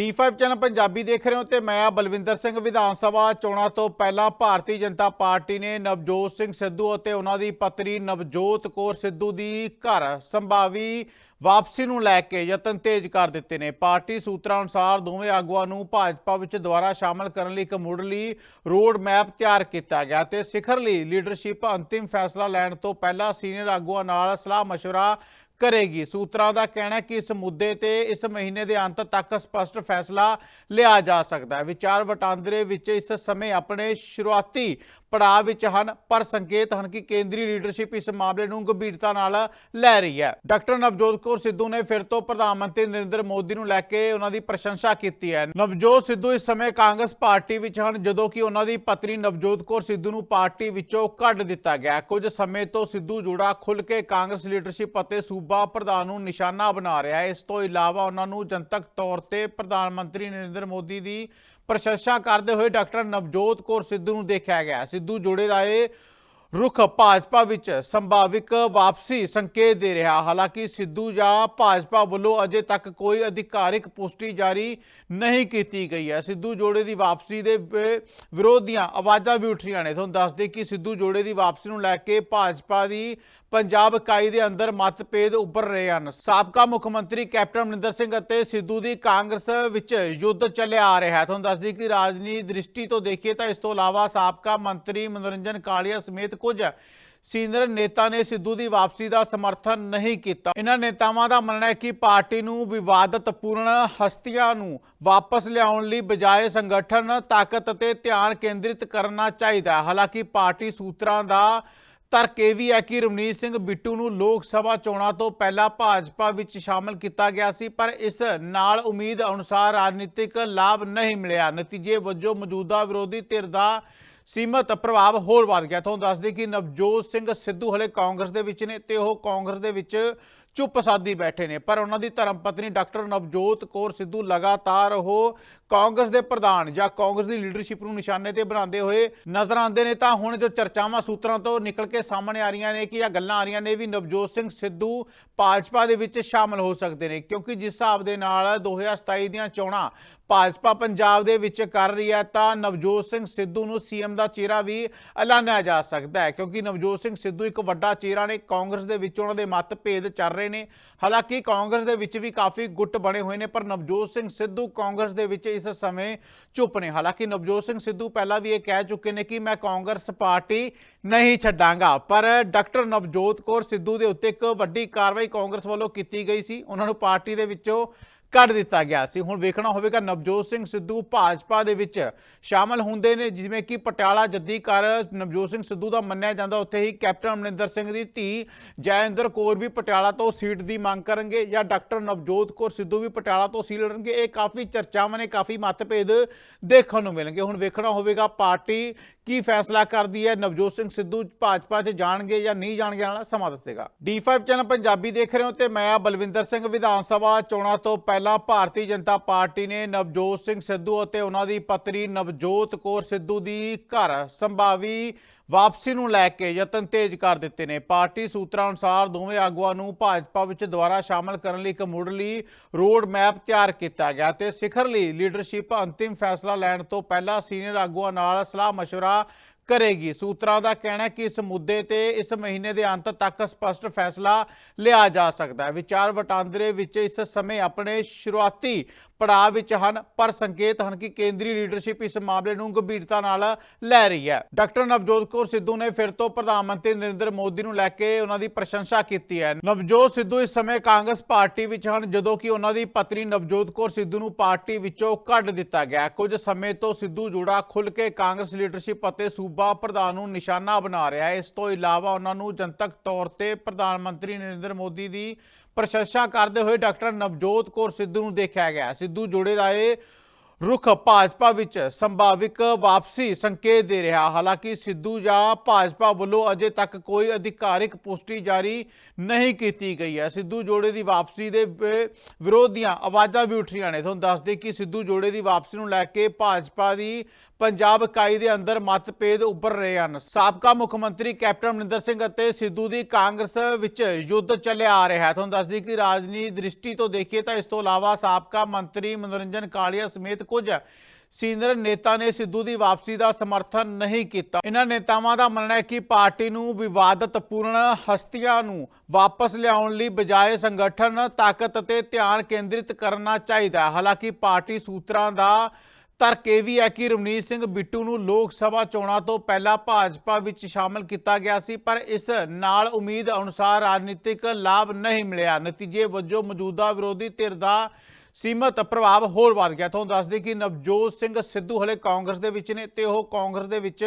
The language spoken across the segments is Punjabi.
D5 ਚੈਨਲ ਪੰਜਾਬੀ ਦੇਖ ਰਹੇ ਹੋ ਤੇ ਮੈਂ ਆ ਬਲਵਿੰਦਰ ਸਿੰਘ ਵਿਧਾਨ ਸਭਾ ਚੋਣਾਂ ਤੋਂ ਪਹਿਲਾਂ ਭਾਰਤੀ ਜਨਤਾ ਪਾਰਟੀ ਨੇ ਨਵਜੋਤ ਸਿੰਘ ਸਿੱਧੂ ਅਤੇ ਉਹਨਾਂ ਦੀ ਪਤਨੀ ਨਵਜੋਤ ਕੌਰ ਸਿੱਧੂ ਦੀ ਘਰ ਸੰਭਾਵੀ ਵਾਪਸੀ ਨੂੰ ਲੈ ਕੇ ਯਤਨ ਤੇਜ਼ ਕਰ ਦਿੱਤੇ ਨੇ ਪਾਰਟੀ ਸੂਤਰਾਂ ਅਨੁਸਾਰ ਦੋਵੇਂ ਆਗੂਆਂ ਨੂੰ ਭਾਜਪਾ ਵਿੱਚ ਦੁਬਾਰਾ ਸ਼ਾਮਲ ਕਰਨ ਲਈ ਇੱਕ ਮੁੱਢਲੀ ਰੋਡ ਮੈਪ ਤਿਆਰ ਕੀਤਾ ਗਿਆ ਤੇ ਸਿਖਰ ਲਈ ਲੀਡਰਸ਼ਿਪ ਅੰਤਿਮ ਫੈਸਲਾ ਲੈਣ ਤੋਂ ਪਹਿਲਾਂ ਸੀਨੀਅਰ ਆਗੂਆਂ ਨਾਲ ਸਲਾਹ مشورہ ਕਰੇਗੀ। ਸੂਤਰਾਂ ਦਾ ਕਹਿਣਾ ਹੈ ਕਿ ਇਸ ਮੁੱਦੇ ਤੇ ਇਸ ਮਹੀਨੇ ਦੇ ਅੰਤ ਤੱਕ ਸਪਸ਼ਟ ਫੈਸਲਾ ਲਿਆ ਜਾ ਸਕਦਾ ਹੈ। ਵਿਚਾਰ ਵਟਾਂਦਰੇ ਵਿੱਚ ਇਸ ਸਮੇਂ ਆਪਣੇ ਸ਼ੁਰੂਆਤੀ ਪੜਾਅ ਵਿੱਚ ਹਨ, ਪਰ ਸੰਕੇਤ ਹਨ ਕਿ ਕੇਂਦਰੀ ਲੀਡਰਸ਼ਿਪ ਇਸ ਮਾਮਲੇ ਨੂੰ ਗੰਭੀਰਤਾ ਨਾਲ ਲੈ ਰਹੀ ਹੈ। ਡਾਕਟਰ ਨਵਜੋਤ ਕੌਰ ਸਿੱਧੂ ਨੇ ਫਿਰ ਤੋਂ ਪ੍ਰਧਾਨ ਮੰਤਰੀ ਨਰਿੰਦਰ ਮੋਦੀ ਨੂੰ ਲੈ ਕੇ ਉਹਨਾਂ ਦੀ ਪ੍ਰਸ਼ੰਸਾ ਕੀਤੀ ਹੈ। ਨਵਜੋਤ ਸਿੱਧੂ ਇਸ ਸਮੇਂ ਕਾਂਗਰਸ ਪਾਰਟੀ ਵਿੱਚ ਹਨ, ਜਦੋਂ ਕਿ ਉਹਨਾਂ ਦੀ ਪਤਨੀ ਨਵਜੋਤ ਕੌਰ ਸਿੱਧੂ ਨੂੰ ਪਾਰਟੀ ਵਿੱਚੋਂ ਕੱਢ ਦਿੱਤਾ ਗਿਆ। ਕੁਝ ਸਮੇਂ ਤੋਂ ਸਿੱਧੂ ਜੋੜਾ ਖੁੱਲ ਕੇ ਕਾਂਗਰਸ ਲੀਡਰਸ਼ਿਪ ਅਤੇ ਸੂਬਾ ਪ੍ਰਧਾਨ ਨੂੰ ਨਿਸ਼ਾਨਾ ਬਣਾ ਰਿਹਾ ਹੈ। ਇਸ ਤੋਂ ਇਲਾਵਾ ਉਹਨਾਂ ਨੂੰ ਜਨਤਕ ਤੌਰ ਤੇ ਪ੍ਰਧਾਨ ਮੰਤਰੀ ਨਰਿੰਦਰ ਮੋਦੀ ਦੀ ਪ੍ਰਸ਼ੰਸਾ ਕਰਦੇ ਹੋਏ ਡਾਕਟਰ ਨਵਜੋਤ ਕੌਰ ਸਿੱਧੂ ਨੂੰ ਦੇਖਿਆ ਗਿਆ। ਸਿੱਧੂ ਜੋੜੇ ਦਾ ਇਹ ਰੁਖ ਭਾਜਪਾ ਵਿੱਚ ਸੰਭਾਵਿਕ ਵਾਪਸੀ ਸੰਕੇਤ ਦੇ ਰਿਹਾ। ਹਾਲਾਂਕਿ ਸਿੱਧੂ ਜਾਂ ਭਾਜਪਾ ਵੱਲੋਂ ਅਜੇ ਤੱਕ ਕੋਈ ਅਧਿਕਾਰਿਕ ਪੁਸ਼ਟੀ ਜਾਰੀ ਨਹੀਂ ਕੀਤੀ ਗਈ ਹੈ। ਸਿੱਧੂ ਜੋੜੇ ਦੀ ਵਾਪਸੀ ਦੇ ਵਿ- ਵਿਰੋਧ ਦੀਆਂ ਆਵਾਜ਼ਾਂ ਵੀ ਉੱਠ ਰਹੀਆਂ ਨੇ। ਤੁਹਾਨੂੰ ਦੱਸ ਦੇ ਕਿ ਸਿੱਧੂ ਜੋੜੇ ਦੀ ਵਾਪਸੀ ਨੂੰ ਲੈ ਕੇ ਭਾਜਪਾ ਦੀ ਪੰਜਾਬ ਇਕਾਈ ਦੇ ਅੰਦਰ ਮਤਭੇਦ ਉੱਭਰ ਰਹੇ ਹਨ। ਸਾਬਕਾ ਮੁੱਖ ਮੰਤਰੀ ਕੈਪਟਨ ਅਮਰਿੰਦਰ ਸਿੰਘ ਅਤੇ ਸਿੱਧੂ ਦੀ ਕਾਂਗਰਸ ਵਿੱਚ ਯੁੱਧ ਚੱਲਿਆ ਆ ਰਿਹਾ ਹੈ। ਤੁਹਾਨੂੰ ਦੱਸ ਦਈਏ ਕਿ ਰਾਜਨੀਤੀ ਦ੍ਰਿਸ਼ਟੀ ਤੋਂ ਦੇਖੀਏ ਤਾਂ ਇਸ ਤੋਂ ਇਲਾਵਾ ਸਾਬਕਾ ਮੰਤਰੀ ਮਨੋਰੰਜਨ ਕਾਲੀਆ ਸਮੇਤ ਕੁਝ। ਸੀਨੀਅਰ ਨੇਤਾ ਨੇ ਸਿੱਧੂ ਦੀ ਵਾਪਸੀ ਦਾ ਸਮਰਥਨ ਨਹੀਂ ਕੀਤਾ। ਇਹਨਾਂ ਨੇਤਾਵਾਂ ਦਾ ਮੰਨਣਾ ਹੈ ਕਿ ਪਾਰਟੀ ਨੂੰ ਵਿਵਾਦਤਪੂਰਨ ਹਸਤੀਆਂ ਨੂੰ ਵਾਪਸ ਲਿਆਉਣ ਲਈ ਬਜਾਏ ਸੰਗਠਨ, ਤਾਕਤ ਅਤੇ ਧਿਆਨ ਕੇਂਦਰਿਤ ਕਰਨਾ ਚਾਹੀਦਾ ਹੈ। ਹਾਲਾਂਕਿ ਪਾਰਟੀ ਸੂਤਰਾਂ ਦਾ ਤਰਕ ਇਹ ਵੀ ਹੈ ਕਿ ਰਵਨੀਤ ਸਿੰਘ ਬਿੱਟੂ ਨੂੰ ਲੋਕ ਸਭਾ ਚੋਣਾਂ ਤੋਂ ਪਹਿਲਾਂ ਭਾਜਪਾ ਵਿੱਚ ਸ਼ਾਮਲ ਕੀਤਾ ਗਿਆ ਸੀ, ਪਰ ਇਸ ਨਾਲ ਉਮੀਦ ਅਨੁਸਾਰ ਰਾਜਨੀਤਿਕ ਲਾਭ ਨਹੀਂ ਮਿਲਿਆ। ਨਤੀਜੇ ਵਜੋਂ ਮੌਜੂਦਾ ਵਿਰੋਧੀ ਧਿਰ ਦਾ ਸੀਮਤ ਪ੍ਰਭਾਵ ਹੋਰ ਵੱਧ ਗਿਆ। ਤੁਹਾਨੂੰ ਦੱਸ ਦਈਏ ਕਿ ਨਵਜੋਤ ਸਿੰਘ ਸਿੱਧੂ ਹਲੇ ਕਾਂਗਰਸ ਦੇ ਵਿੱਚ ਨੇ ਤੇ ਉਹ ਕਾਂਗਰਸ ਦੇ ਵਿੱਚ ਚੁੱਪ ਸਾਦੀ ਬੈਠੇ ਨੇ। ਪਰ ਉਹਨਾਂ ਦੀ ਧਰਮ ਪਤਨੀ ਡਾਕਟਰ ਨਵਜੋਤ ਕੌਰ ਸਿੱਧੂ ਲਗਾਤਾਰ ਉਹ ਕਾਂਗਰਸ ਦੇ ਪ੍ਰਧਾਨ ਜਾਂ ਕਾਂਗਰਸ ਦੀ ਲੀਡਰਸ਼ਿਪ ਨੂੰ ਨਿਸ਼ਾਨੇ ਤੇ ਬਣਾਉਂਦੇ ਹੋਏ ਨਜ਼ਰ ਆਉਂਦੇ ਨੇ, ਤਾਂ ਹੁਣ ਜੋ ਚਰਚਾਵਾਂ ਸੂਤਰਾਂ ਤੋਂ ਨਿਕਲ ਕੇ ਸਾਹਮਣੇ ਆ ਰਹੀਆਂ ਨੇ ਕਿ ਇਹ ਗੱਲਾਂ ਆ ਰਹੀਆਂ ਨੇ ਵੀ ਨਵਜੋਤ ਸਿੰਘ ਸਿੱਧੂ ਭਾਜਪਾ ਦੇ ਵਿੱਚ ਸ਼ਾਮਲ ਹੋ ਸਕਦੇ ਨੇ, ਕਿਉਂਕਿ ਜਿਸ ਹਿਸਾਬ ਦੇ ਨਾਲ 2027 ਦੀਆਂ ਚੋਣਾਂ ਭਾਜਪਾ ਪੰਜਾਬ ਦੇ ਵਿੱਚ ਕਰ ਰਹੀ ਹੈ, ਤਾਂ ਨਵਜੋਤ ਸਿੰਘ ਸਿੱਧੂ ਨੂੰ ਸੀਐਮ ਦਾ ਚਿਹਰਾ ਵੀ ਐਲਾਨਿਆ ਜਾ ਸਕਦਾ ਹੈ, ਕਿਉਂਕਿ ਨਵਜੋਤ ਸਿੰਘ ਸਿੱਧੂ ਇੱਕ ਵੱਡਾ ਚਿਹਰਾ ਨੇ, ਕਾਂਗਰਸ ਦੇ ਵਿੱਚ ਉਹਨਾਂ ਦੇ ਮਤਭੇਦ ਚੱਲ ਰਹੇ ਨੇ, ਹਾਲਾਂਕਿ ਕਾਂਗਰਸ ਦੇ ਵਿੱਚ ਵੀ ਕਾਫੀ ਗੁੱਟ ਬਣੇ ਹੋਏ ਨੇ, ਪਰ ਨਵਜੋਤ ਸਿੰਘ ਸਿੱਧੂ ਕਾਂਗਰਸ ਦੇ ਵਿੱਚ ਇਸ ਸਮੇਂ ਚੁੱਪ ਨੇ। ਹਾਲਾਂਕਿ ਨਵਜੋਤ ਸਿੰਘ ਸਿੱਧੂ ਪਹਿਲਾਂ ਵੀ ਇਹ ਕਹਿ ਚੁੱਕੇ ਨੇ ਕਿ ਮੈਂ ਕਾਂਗਰਸ ਪਾਰਟੀ ਨਹੀਂ ਛੱਡਾਂਗਾ, ਪਰ ਡਾਕਟਰ ਨਵਜੋਤ ਕੌਰ ਸਿੱਧੂ ਦੇ ਉੱਤੇ ਇੱਕ ਵੱਡੀ ਕਾਰਵਾਈ ਕਾਂਗਰਸ ਵੱਲੋਂ ਕੀਤੀ ਗਈ ਸੀ। ਉਹਨਾਂ ਨੂੰ ਪਾਰਟੀ ਦੇ ਵਿੱਚੋਂ ਕੱਢ ਦਿੱਤਾ ਗਿਆ ਸੀ। ਹੁਣ ਵੇਖਣਾ ਹੋਵੇਗਾ, ਨਵਜੋਤ ਸਿੰਘ ਸਿੱਧੂ ਭਾਜਪਾ ਦੇ ਵਿੱਚ ਸ਼ਾਮਲ ਹੁੰਦੇ ਨੇ, ਜਿਵੇਂ ਕਿ ਪਟਿਆਲਾ ਜੱਦੀ ਕਰ ਨਵਜੋਤ ਸਿੰਘ ਸਿੱਧੂ ਦਾ ਮੰਨਿਆ ਜਾਂਦਾ, ਉੱਥੇ ਹੀ ਕੈਪਟਨ ਅਮਰਿੰਦਰ ਸਿੰਘ ਦੀ ਧੀ ਜੈਇੰਦਰ ਕੌਰ ਵੀ ਪਟਿਆਲਾ ਤੋਂ ਸੀਟ ਦੀ ਮੰਗ ਕਰਨਗੇ ਜਾਂ ਡਾਕਟਰ ਨਵਜੋਤ ਕੌਰ ਸਿੱਧੂ ਵੀ ਪਟਿਆਲਾ ਤੋਂ ਸੀਟ ਲੜਨਗੇ। ਇਹ ਕਾਫੀ ਚਰਚਾਵਾਂ ਨੇ, ਕਾਫੀ ਮਤਭੇਦ ਦੇਖਣ ਨੂੰ ਮਿਲਣਗੇ। ਹੁਣ ਵੇਖਣਾ ਹੋਵੇਗਾ, ਪਾਰਟੀ ਕੀ ਫੈਸਲਾ ਕਰਦੀ ਹੈ, ਨਵਜੋਤ ਸਿੰਘ ਸਿੱਧੂ ਭਾਜਪਾ 'ਚ ਜਾਣਗੇ ਜਾਂ ਨਹੀਂ ਜਾਣਗੇ ਵਾਲਾ ਸਮਾਂ ਦੱਸੇਗਾ। D5 ਚੈਨਲ ਪੰਜਾਬੀ ਦੇਖ ਰਹੇ ਹੋ ਤੇ ਮੈਂ ਬਲਵਿੰਦਰ ਸਿੰਘ, ਵਿਧਾਨ ਸਭਾ ਚੋਣਾਂ ਤੋਂ ਪਹਿਲਾਂ ਭਾਰਤੀ ਜਨਤਾ ਪਾਰਟੀ ਨੇ ਨਵਜੋਤ ਸਿੰਘ ਸਿੱਧੂ ਅਤੇ ਉਹਨਾਂ ਦੀ ਪਤਨੀ ਨਵਜੋਤ ਕੌਰ ਸਿੱਧੂ ਦੀ ਘਰ ਸੰਭਾਵੀ ਵਾਪਸੀ ਨੂੰ ਲੈ ਕੇ ਯਤਨ ਤੇਜ਼ ਕਰ ਦਿੱਤੇ ਨੇ ਪਾਰਟੀ ਸੂਤਰਾਂ ਅਨੁਸਾਰ ਦੋਵੇਂ ਆਗੂਆਂ ਨੂੰ ਭਾਜਪਾ ਵਿੱਚ ਦੁਬਾਰਾ ਸ਼ਾਮਲ ਕਰਨ ਲਈ ਇੱਕ ਮੁੱਢਲੀ ਰੋਡ ਮੈਪ ਤਿਆਰ ਕੀਤਾ ਗਿਆ ਤੇ ਸਿਖਰ ਲਈ ਲੀਡਰਸ਼ਿਪ ਅੰਤਿਮ ਫੈਸਲਾ ਲੈਣ ਤੋਂ ਪਹਿਲਾਂ ਸੀਨੀਅਰ ਆਗੂਆਂ ਨਾਲ ਸਲਾਹ مشورہ ਕਰੇਗੀ। ਸੂਤਰਾਂ ਦਾ ਕਹਿਣਾ ਹੈ ਕਿ ਇਸ ਮੁੱਦੇ ਤੇ ਇਸ ਮਹੀਨੇ ਦੇ ਅੰਤ ਤੱਕ ਸਪਸ਼ਟ ਫੈਸਲਾ ਲਿਆ ਜਾ ਸਕਦਾ ਹੈ। ਵਿਚਾਰ ਵਟਾਂਦਰੇ ਵਿੱਚ ਇਸ ਸਮੇਂ ਆਪਣੇ ਸ਼ੁਰੂਆਤੀ ਪੜਾਅ ਵਿੱਚ ਹਨ, ਪਰ ਸੰਕੇਤ ਹਨ ਕਿ ਕੇਂਦਰੀ ਲੀਡਰਸ਼ਿਪ ਇਸ ਮਾਮਲੇ ਨੂੰ ਗੰਭੀਰਤਾ ਨਾਲ ਲੈ ਰਹੀ ਹੈ। ਡਾਕਟਰ ਨਵਜੋਤ ਕੌਰ ਸਿੱਧੂ ਨੇ ਫਿਰ ਤੋਂ ਪ੍ਰਧਾਨ ਮੰਤਰੀ ਨਰਿੰਦਰ ਮੋਦੀ ਨੂੰ ਲੈ ਕੇ ਉਹਨਾਂ ਦੀ ਪ੍ਰਸ਼ੰਸਾ ਕੀਤੀ ਹੈ। ਨਵਜੋਤ ਸਿੱਧੂ ਇਸ ਸਮੇਂ ਕਾਂਗਰਸ ਪਾਰਟੀ ਵਿੱਚ ਹਨ, ਜਦੋਂ ਕਿ ਉਹਨਾਂ ਦੀ ਪਤਨੀ ਨਵਜੋਤ ਕੌਰ ਸਿੱਧੂ ਨੂੰ ਪਾਰਟੀ ਵਿੱਚੋਂ ਕੱਢ ਦਿੱਤਾ ਗਿਆ। ਕੁਝ ਸਮੇਂ ਤੋਂ ਸਿੱਧੂ ਜੋੜਾ ਖੁੱਲ ਕੇ ਕਾਂਗਰਸ ਲੀਡਰਸ਼ਿਪ ਅਤੇ ਸੂਬਾ ਪ੍ਰਧਾਨ ਨੂੰ ਨਿਸ਼ਾਨਾ ਬਣਾ ਰਿਹਾ ਹੈ। ਇਸ ਤੋਂ ਇਲਾਵਾ ਉਹਨਾਂ ਨੂੰ ਜਨਤਕ ਤੌਰ ਤੇ ਪ੍ਰਧਾਨ ਮੰਤਰੀ ਨਰਿੰਦਰ ਮੋਦੀ ਦੀ ਪ੍ਰਸ਼ੰਸਾ ਕਰਦੇ ਹੋਏ ਡਾਕਟਰ ਨਵਜੋਤ ਕੌਰ ਸਿੱਧੂ ਨੂੰ ਦੇਖਿਆ ਗਿਆ। ਸਿੱਧੂ ਜੋੜੇ ਦਾ ਇਹ ਰੁਖ ਭਾਜਪਾ ਵਿੱਚ ਸੰਭਾਵਿਕ ਵਾਪਸੀ ਸੰਕੇਤ ਦੇ ਰਿਹਾ। ਹਾਲਾਂਕਿ ਸਿੱਧੂ ਜਾਂ ਭਾਜਪਾ ਵੱਲੋਂ ਅਜੇ ਤੱਕ ਕੋਈ ਅਧਿਕਾਰਿਕ ਪੁਸ਼ਟੀ ਜਾਰੀ ਨਹੀਂ ਕੀਤੀ ਗਈ ਹੈ। ਸਿੱਧੂ ਜੋੜੇ ਦੀ ਵਾਪਸੀ ਦੇ ਵਿ- ਵਿਰੋਧ ਦੀਆਂ ਆਵਾਜ਼ਾਂ ਵੀ ਉੱਠ ਰਹੀਆਂ ਨੇ। ਤੁਹਾਨੂੰ ਦੱਸ ਦੇ ਕਿ ਸਿੱਧੂ ਜੋੜੇ ਦੀ ਵਾਪਸੀ ਨੂੰ ਲੈ ਕੇ ਭਾਜਪਾ ਦੀ ਪੰਜਾਬ ਇਕਾਈ ਦੇ ਅੰਦਰ ਮਤਭੇਦ ਉੱਭਰ ਰਹੇ ਹਨ। ਸਾਬਕਾ ਮੁੱਖ ਮੰਤਰੀ ਕੈਪਟਨ ਅਮਰਿੰਦਰ ਸਿੰਘ ਅਤੇ ਸਿੱਧੂ ਦੀ ਕਾਂਗਰਸ ਵਿੱਚ ਯੁੱਧ ਚੱਲਿਆ ਆ ਰਿਹਾ ਹੈ। ਤੁਹਾਨੂੰ ਦੱਸ ਦਈਏ ਕਿ ਰਾਜਨੀਤੀ ਦ੍ਰਿਸ਼ਟੀ ਤੋਂ ਦੇਖੀਏ ਤਾਂ ਇਸ ਤੋਂ ਇਲਾਵਾ ਸਾਬਕਾ ਮੰਤਰੀ ਮਨੋਰੰਜਨ ਕਾਲੀਆ ਸਮੇਤ ਕੁਝ ਸੀਨੀਅਰ ਨੇਤਾ ਨੇ ਸਿੱਧੂ ਦੀ ਵਾਪਸੀ ਦਾ ਸਮਰਥਨ ਨਹੀਂ ਕੀਤਾ। ਇਹਨਾਂ ਨੇਤਾਵਾਂ ਦਾ ਮੰਨਣਾ ਹੈ ਕਿ ਪਾਰਟੀ ਨੂੰ ਵਿਵਾਦਤਪੂਰਨ ਹਸਤੀਆਂ ਨੂੰ ਵਾਪਸ ਲਿਆਉਣ ਲਈ ਬਜਾਏ ਸੰਗਠਨ, ਤਾਕਤ ਅਤੇ ਧਿਆਨ ਕੇਂਦਰਿਤ ਕਰਨਾ ਚਾਹੀਦਾ ਹਾਲਾਂਕਿ ਪਾਰਟੀ ਸੂਤਰਾਂ ਦਾ ਤਰਕ ਇਹ ਵੀ ਹੈ ਕਿ ਰਵਨੀਤ ਸਿੰਘ ਬਿੱਟੂ ਨੂੰ ਲੋਕ ਸਭਾ ਚੋਣਾਂ ਤੋਂ ਪਹਿਲਾਂ ਭਾਜਪਾ ਵਿੱਚ ਸ਼ਾਮਲ ਕੀਤਾ ਗਿਆ ਸੀ, ਪਰ ਇਸ ਨਾਲ ਉਮੀਦ ਅਨੁਸਾਰ ਰਾਜਨੀਤਿਕ ਲਾਭ ਨਹੀਂ ਮਿਲਿਆ। ਨਤੀਜੇ ਵਜੋਂ ਮੌਜੂਦਾ ਵਿਰੋਧੀ ਧਿਰ ਦਾ ਸੀਮਤ ਪ੍ਰਭਾਵ ਹੋਰ ਵੱਧ ਗਿਆ। ਤੁਹਾਨੂੰ ਦੱਸ ਦਈਏ ਕਿ ਨਵਜੋਤ ਸਿੰਘ ਸਿੱਧੂ ਹਲੇ ਕਾਂਗਰਸ ਦੇ ਵਿੱਚ ਨੇ ਤੇ ਉਹ ਕਾਂਗਰਸ ਦੇ ਵਿੱਚ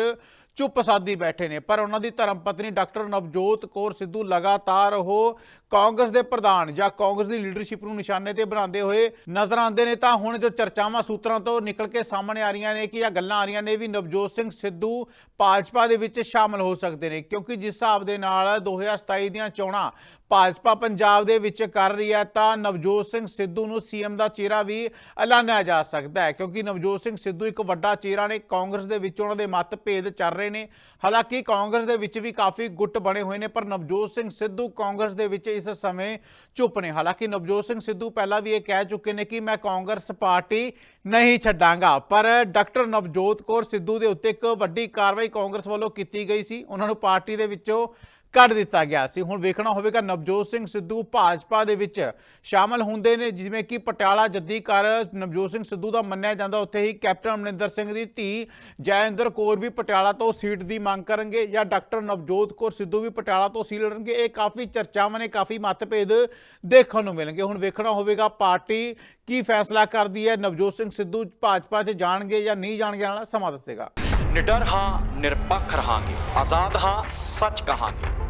ਚੁੱਪ ਸਾਦੀ ਬੈਠੇ ਨੇ, ਪਰ ਉਹਨਾਂ ਦੀ ਧਰਮ ਪਤਨੀ ਡਾਕਟਰ ਨਵਜੋਤ ਕੌਰ ਸਿੱਧੂ ਲਗਾਤਾਰ ਉਹ ਕਾਂਗਰਸ ਦੇ ਪ੍ਰਧਾਨ ਜਾਂ ਕਾਂਗਰਸ ਦੀ ਲੀਡਰਸ਼ਿਪ ਨੂੰ ਨਿਸ਼ਾਨੇ ਤੇ ਬਣਾਉਂਦੇ ਹੋਏ ਨਜ਼ਰ ਆਉਂਦੇ ਨੇ, ਤਾਂ ਹੁਣ ਜੋ ਚਰਚਾਵਾਂ ਸੂਤਰਾਂ ਤੋਂ ਨਿਕਲ ਕੇ ਸਾਹਮਣੇ ਆ ਰਹੀਆਂ ਨੇ ਕਿ ਇਹ ਗੱਲਾਂ ਆ ਰਹੀਆਂ ਨੇ ਵੀ ਨਵਜੋਤ ਸਿੰਘ ਸਿੱਧੂ ਭਾਜਪਾ ਦੇ ਵਿੱਚ ਸ਼ਾਮਲ ਹੋ ਸਕਦੇ ਨੇ, ਕਿਉਂਕਿ ਜਿਸ ਹਿਸਾਬ ਦੇ ਨਾਲ 2027 ਦੀਆਂ ਚੋਣਾਂ ਭਾਜਪਾ ਪੰਜਾਬ ਦੇ ਵਿੱਚ ਕਰ ਰਹੀ ਹੈ, ਤਾਂ ਨਵਜੋਤ ਸਿੰਘ ਸਿੱਧੂ ਨੂੰ ਸੀਐਮ ਦਾ ਚਿਹਰਾ ਵੀ ਐਲਾਨਿਆ ਜਾ ਸਕਦਾ ਹੈ, ਕਿਉਂਕਿ ਨਵਜੋਤ ਸਿੰਘ ਸਿੱਧੂ ਇੱਕ ਵੱਡਾ ਚਿਹਰਾ ਨੇ, ਕਾਂਗਰਸ ਦੇ ਵਿੱਚ ਉਹਨਾਂ ਦੇ ਮਤਭੇਦ ਚੱਲ ਰਹੇ ਨੇ। ਹਾਲਾਂਕਿ ਕਾਂਗਰਸ ਦੇ ਵਿੱਚ ਵੀ ਕਾਫੀ ਗੁੱਟ ਬਣੇ ਹੋਏ ਨੇ, ਪਰ ਨਵਜੋਤ ਸਿੰਘ ਸਿੱਧੂ ਕਾਂਗਰਸ ਦੇ ਵਿੱਚ ਇਸ ਸਮੇਂ ਚੁੱਪ ਨੇ। ਹਾਲਾਂਕਿ ਨਵਜੋਤ ਸਿੰਘ ਸਿੱਧੂ ਪਹਿਲਾਂ ਵੀ ਇਹ ਕਹਿ ਚੁੱਕੇ ਨੇ ਕਿ ਮੈਂ ਕਾਂਗਰਸ ਪਾਰਟੀ ਨਹੀਂ ਛੱਡਾਂਗਾ, ਪਰ ਡਾਕਟਰ ਨਵਜੋਤ ਕੌਰ ਸਿੱਧੂ ਦੇ ਉੱਤੇ ਇੱਕ ਵੱਡੀ ਕਾਰਵਾਈ ਕਾਂਗਰਸ ਵੱਲੋਂ ਕੀਤੀ ਗਈ ਸੀ। ਉਹਨਾਂ ਨੂੰ ਪਾਰਟੀ ਦੇ ਵਿੱਚੋਂ ਕੱਢ ਦਿੱਤਾ ਗਿਆ ਸੀ। ਹੁਣ ਵੇਖਣਾ ਹੋਵੇਗਾ ਨਵਜੋਤ ਸਿੰਘ ਸਿੱਧੂ ਭਾਜਪਾ ਦੇ ਵਿੱਚ ਸ਼ਾਮਲ ਹੁੰਦੇ ਨੇ, ਜਿਵੇਂ ਕਿ ਪਟਿਆਲਾ ਜੱਦੀ ਕਰ ਨਵਜੋਤ ਸਿੰਘ ਸਿੱਧੂ ਦਾ ਮੰਨਿਆ ਜਾਂਦਾ। ਉੱਥੇ ਹੀ ਕੈਪਟਨ ਅਮਰਿੰਦਰ ਸਿੰਘ ਦੀ ਧੀ ਜੈਇੰਦਰ ਕੌਰ ਵੀ ਪਟਿਆਲਾ ਤੋਂ ਸੀਟ ਦੀ ਮੰਗ ਕਰਨਗੇ ਜਾਂ ਡਾਕਟਰ ਨਵਜੋਤ ਕੌਰ ਸਿੱਧੂ ਵੀ ਪਟਿਆਲਾ ਤੋਂ ਸੀਟ ਲੜਨਗੇ। ਇਹ ਕਾਫੀ ਚਰਚਾਵਾਂ ਨੇ, ਕਾਫੀ ਮਤਭੇਦ ਦੇਖਣ ਨੂੰ ਮਿਲਣਗੇ। ਹੁਣ ਵੇਖਣਾ ਹੋਵੇਗਾ ਪਾਰਟੀ ਕੀ ਫੈਸਲਾ ਕਰਦੀ ਹੈ, ਨਵਜੋਤ ਸਿੰਘ ਸਿੱਧੂ ਭਾਜਪਾ 'ਚ ਜਾਣਗੇ ਜਾਂ ਨਹੀਂ ਜਾਣਗੇ ਵਾਲਾ ਸਮਾਂ ਦੱਸੇਗਾ। ਨਿਡਰ ਹਾਂ, ਨਿਰਪੱਖ ਰਹਾਂਗੇ, ਆਜ਼ਾਦ ਹਾਂ, ਸੱਚ ਕਹਾਂਗੇ।